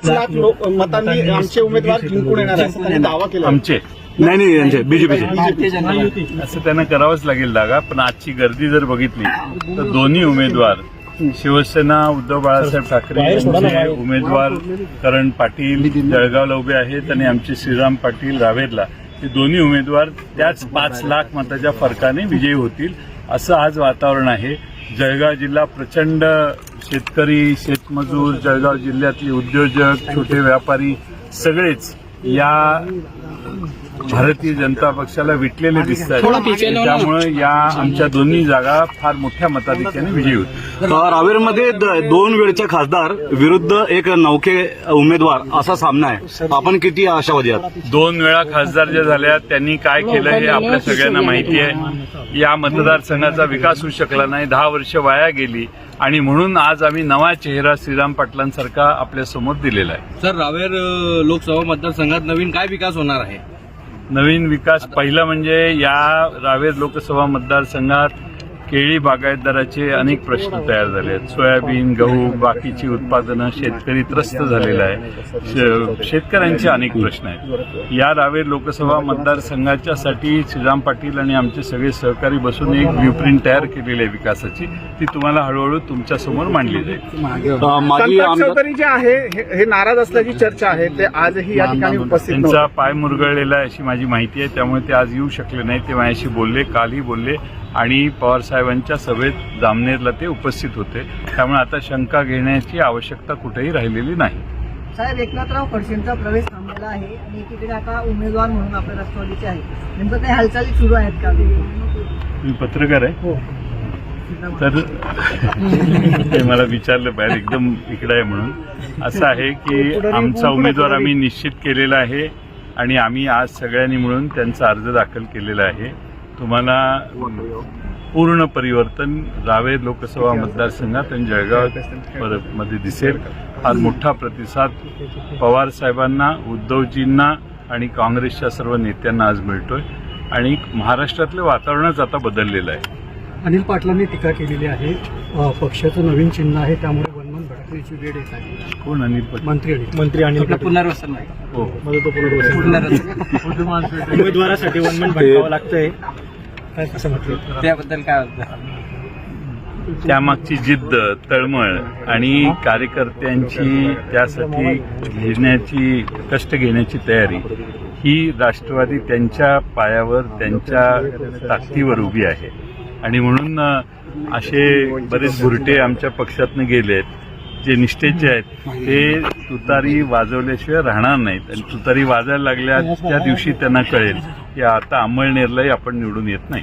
पाच लाख लोक मतांनी आमचे उमेदवार जिंकून येणार आहे असं त्यांनी दावा केला. आमचे. नाही नाही यांचे बीजेपीचे. असं त्यांना करावंच लागेल जागा पण आजची गर्दी जर बघितली तर दोन्ही उमेदवार शिवसेना उद्धव बाळासाहेब ठाकरे यांचे उमेदवार करण पाटील जळगावला उभे आहेत आणि आमचे श्रीराम पाटील रावेरला. हे दोन्ही उमेदवार त्याच पाच लाख मताच्या फरकाने विजयी होतील असं आज वातावरण आहे. जळगाव जिल्हा प्रचंड शेतकरी शेतमजूर जळगाव जिल्ह्यातले उद्योजक छोटे व्यापारी सगळेच या भारतीय जनता पक्षाला विटलेले दिसत आहेत त्यामुळे या आमच्या दोन्ही जागा फार मोठ्या मताधिक्याने विजयी होतील. रावेरमध्ये दोन वेळचे खासदार विरुद्ध एक नौके उमेदवार असा सामना आहे. आपण किती आशावादी आहात? दोन वेळा खासदार ज्या झाल्या त्यांनी काय केलं हे आपल्या सगळ्यांना माहिती आहे. या मतदारसंघाचा विकास होऊ शकला नाही. दहा वर्ष वाया गेली आणि म्हणून आज आम्ही नवा चेहरा श्रीराम पाटलांसारखा आपल्यासमोर दिलेला आहे. सर रावेर लोकसभा मतदारसंघात नवीन काय विकास होणार आहे? नवीन विकास पहिला म्हणजे या रावेर लोकसभा मतदारसंघात केळी बागायतदाराचे अनेक प्रश्न तयार झाले आहेत. सोयाबीन गहू बाकीची उत्पादनं शेतकरी त्रस्त झालेला आहे शेतकऱ्यांचे अनेक प्रश्न आहेत. या रावेर लोकसभा मतदारसंघाच्यासाठी श्रीराम पाटील आणि आमचे सगळे सहकारी बसून एक ब्ल्यूप्रिंट तयार केलेली आहे विकासाची. ती तुम्हाला हळूहळू तुमच्यासमोर मांडली जाईल. जे आहे हे नाराज असल्याची चर्चा आहे. ते आजही या ठिकाणी उपस्थित त्यांचा पाय मुरगळलेला आहे अशी माझी माहिती आहे. त्यामुळे ते आज येऊ शकले नाही ते माझ्याशी बोलले कालही बोलले. आणि पवार साहेबांच्या सभेत जामनेरला ते उपस्थित होते. त्यामुळे आता शंका घेण्याची आवश्यकता कुठेही राहिलेली नाही. साहेब एकनाथराव खडसेंचा प्रवेश थांबलेला आहे आणि एकीकडे आता उमेदवार म्हणून आपल्या राष्ट्रवादीचे आहे नेमकं काही हालचाली सुरू आहेत का? मी पत्रकार आहे. तर ते मला विचारलं बाहेर एकदम इकडे आहे म्हणून. असं आहे की आमचा उमेदवार आम्ही निश्चित केलेला आहे आणि आम्ही आज सगळ्यांनी मिळून त्यांचा अर्ज दाखल केलेला आहे. तुम्हाला पूर्ण परिवर्तन रावेर लोकसभा मतदारसंघात आणि जळगाव पर- मध्ये दिसेल. फार मोठा प्रतिसाद पवार साहेबांना उद्धवजींना आणि काँग्रेसच्या सर्व नेत्यांना आज मिळतोय. आणि महाराष्ट्रातलं वातावरणच आता बदललेलं आहे. अनिल पाटलांनी टीका केलेली आहे पक्षाचं नवीन चिन्ह आहे त्यामुळे वनमन भटकण्याची वेळ येत आहे. कोण अनिल पटेल? मंत्री अनिल मंत्री अनिल. पुनर्वसन नाही. हो. पुनर्वसन. पुनर्वसन. उमेदवारासाठी वनमन भटकावं लागतंय. असं म्हटलं? त्याबद्दल काय होतं? त्यामागची जिद्द तळमळ आणि कार्यकर्त्यांची त्यासाठी घेण्याची कष्ट घेण्याची तयारी ही राष्ट्रवादी त्यांच्या पायावर त्यांच्या ताकदीवर उभी आहे. आणि म्हणून असे बरेच बुरटे आमच्या पक्षातनं गेलेत. जे निष्ठेचे आहेत ते तुतारी वाजवल्याशिवाय राहणार नाहीत. आणि तुतारी वाजायला लागल्या त्या दिवशी त्यांना कळेल की आता अंमळनेरलाही आपण निवडून येत नाही.